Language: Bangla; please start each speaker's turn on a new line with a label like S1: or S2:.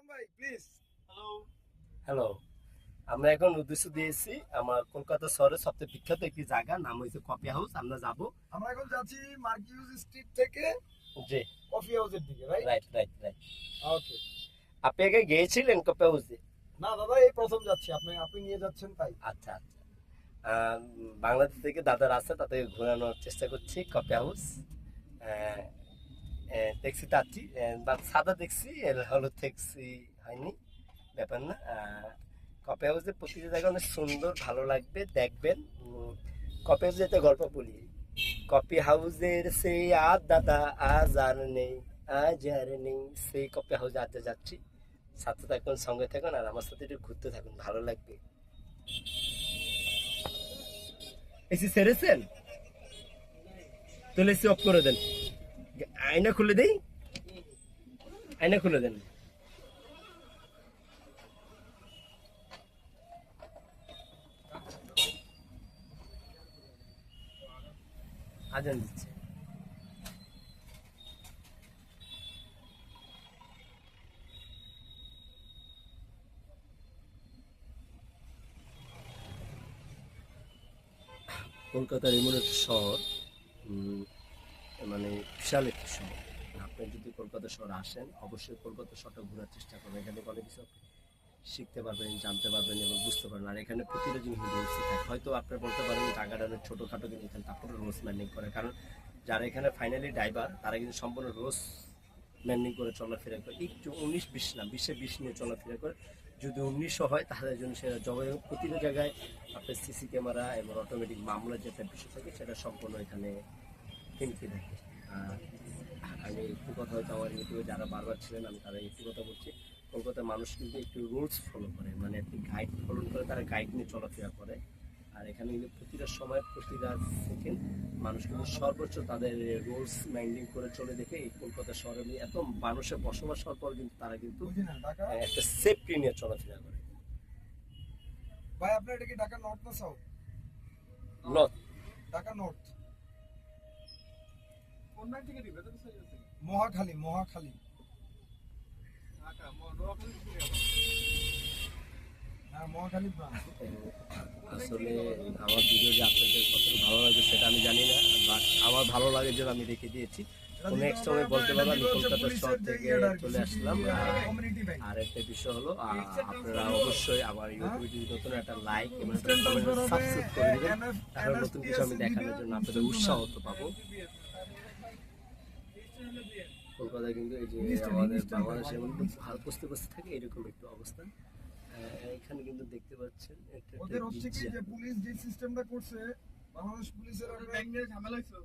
S1: সালাম ভাই প্লিজ
S2: হ্যালো
S3: হ্যালো আমরা এখন উদ্দেশ্য দিয়েছি আমার কলকাতা শহরের সবচেয়ে বিখ্যাত একটি জায়গা নাম হয়েছে কফি হাউস আমরা যাব।
S1: আমরা এখন যাচ্ছি মার্কিউজ স্ট্রিট থেকে
S3: জি।
S1: কফি হাউসের দিকে right
S3: right right right
S1: okay
S3: আপনি আগে গিয়েছিলেন কপি হাউসে
S1: না দাদা এই প্রথম যাচ্ছি। আপনি আপনি নিয়ে যাচ্ছেন তাই।
S3: আচ্ছা আচ্ছা। বাংলাদেশ থেকে দাদার আছে তাদের ঘোরানোর চেষ্টা করছি কফি হাউস আহ, ট্যাক্সি বা সাদা দেখছি এর হলো ট্যাক্সি হয়নি ব্যাপার না। কপি হাউসে প্রতিটা জায়গা অনেক সুন্দর ভালো লাগবে দেখবেন। কপি হাউসে একটা গল্প বলি। কপি হাউসের সেই আর দাদা আজ আর নেই আজ আর নেই সেই কপি হাউসে আজ যাচ্ছি। সাথে থাকুন সঙ্গে থাকুন আর আমার সাথে একটু ঘুরতে থাকুন ভালো লাগবে। এসি সেরেছেন? তাহলে এসি অফ করে দেন। আয়না খুলে দেই? আয়না খুলে দেন। আজান দিচ্ছে। কলকাতার এমন একটা শহর মানে বিশাল একটি শহর। আপনি যদি কলকাতা শহরে আসেন, অবশ্যই কলকাতা শহরটা ঘোরার চেষ্টা করবেন। এখানে অনেক কিছু শিখতে পারবেন, জানতে পারবেন এবং বুঝতে পারবেন। আর এখানে প্রতিটা জিনিস রোলস থাকে। হয়তো আপনি বলতে পারেন টাকাটা ছোটোখাটো কিন্তু এখানে তারপরে রোজ ম্যান্ডিং করে। কারণ যারা এখানে ফাইনালি ড্রাইভার তারা কিন্তু সম্পূর্ণ রোজ ম্যান্ডিং করে চলাফেরা করে। একটু উনিশ বিশ না, বিশে বিশ নিয়ে চলাফেরা করে। যদি উনিশশো হয়, তাহলে জন্য সেটা জবাই প্রতিটা জায়গায় আপনার সিসি ক্যামেরা এবং অটোমেটিক মামলার যেটা বিষয় থাকে, সেটা সম্পূর্ণ এখানে থাকে আমি একটু কথা হয়তো আমার ইউটিউবে যারা বারবার ছিলেন আমি তারা একটু কথা বলছি। কলকাতার মানুষ কিন্তু একটু রুলস ফলো করে মানে আপনি গাইড ফলো করে তারা গাইড নিয়ে চলাফেরা করে। আর এখানে কিন্তু প্রতিটা সময় প্রতিটা সেকেন্ড মানুষ কিন্তু সর্বোচ্চ তাদের রুলস মাইন্ডিং করে চলে দেখে এই কলকাতা শহরে নিয়ে এত মানুষের বসবাস হওয়ার পর কিন্তু তারা কিন্তু একটা সেফটি নিয়ে চলাফেরা করে।
S1: ভাই আপনার এটা কি ঢাকা নর্থ না south
S3: not
S1: Dhaka north Mohakhali Mohakhali.
S2: দিবে।
S1: হ্যাঁ মহাখালী
S3: আসলে আমার ভিডিও যে আপনাদের কতটা ভালো লাগে সেটা আমি জানি না। বাট আমার ভালো লাগে যে আমি রেখে দিয়েছি। এক সময় বলতে পারব আমি কলকাতা শহর থেকে চলে আসলাম। আর- একটা বিষয় হলো আপনারা অবশ্যই আমার ইউটিউবে যদি নতুন একটা লাইক এবং সাবস্ক্রাইব করে দিবেন। তাহলে নতুন কিছু আমি দেখানোর জন্য আপনাদের উৎসাহ তো পাবো। কলকাতায় কিন্তু এই যে আমাদের বাংলাদেশে. কিন্তু ভালো বসতে বসতে থাকে এরকম একটু অবস্থা। এখানে কিন্তু দেখতে পাচ্ছেন
S1: ওদের হচ্ছে কি যে পুলিশ যে সিস্টেমটা করছে বাংলাদেশ পুলিশের
S2: ঝামেলা হয়েছিল